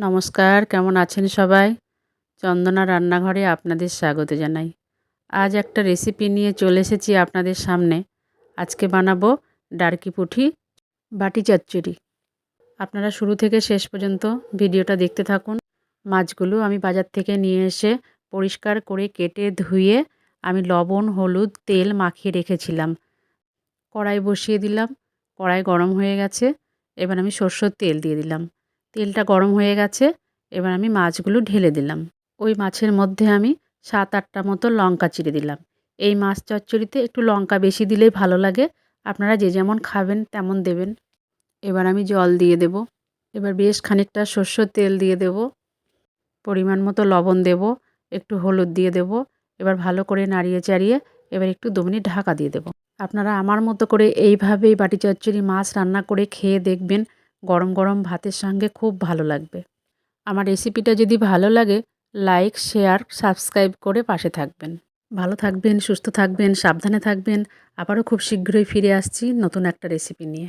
নমস্কার, কেমন আছেন সবাই? চন্দনা রান্নাঘরে আপনাদের স্বাগত জানাই। আজ একটা রেসিপি নিয়ে চলে এসেছি আপনাদের সামনে। আজকে বানাবো ডার্কি পুঁঠি, বাটি চচ্চড়ি। আপনারা শুরু থেকে শেষ পর্যন্ত ভিডিওটা দেখতে থাকুন। মাছগুলো আমি বাজার থেকে নিয়ে এসে পরিষ্কার করে কেটে ধুয়ে আমি লবণ, হলুদ, তেল মাখিয়ে রেখেছিলাম। কড়াই বসিয়ে দিলাম, কড়াই গরম হয়ে গেছে। এবার আমি সর্ষের তেল দিয়ে দিলাম। তেলটা গরম হয়ে গেছে, এবার আমি মাছগুলো ঢেলে দিলাম। ওই মাছের মধ্যে আমি সাত আটটা মতো লঙ্কা চিড়ে দিলাম। এই মাছ চচ্চড়িতে একটু লঙ্কা বেশি দিলেই ভালো লাগে। আপনারা যে যেমন খাবেন তেমন দেবেন। এবার আমি জল দিয়ে দেব। এবার বেশ খানিকটা সর্ষের তেল দিয়ে দেব। পরিমাণ মতো লবণ দেব। একটু হলুদ দিয়ে দেব। এবার ভালো করে নাড়িয়ে চাড়িয়ে এবার একটু দু মিনিট ঢাকা দিয়ে দেব। আপনারা আমার মতো করে এইভাবেই বাটি চচ্চড়ি মাছ রান্না করে খেয়ে দেখবেন। গরম গরম ভাতের সঙ্গে খুব ভালো লাগবে। আমার রেসিপিটা যদি ভালো লাগে, লাইক, শেয়ার, সাবস্ক্রাইব করে পাশে থাকবেন। ভালো থাকবেন, সুস্থ থাকবেন, সাবধানে থাকবেন। আবারও খুব শীঘ্রই ফিরে আসছি নতুন একটা রেসিপি নিয়ে।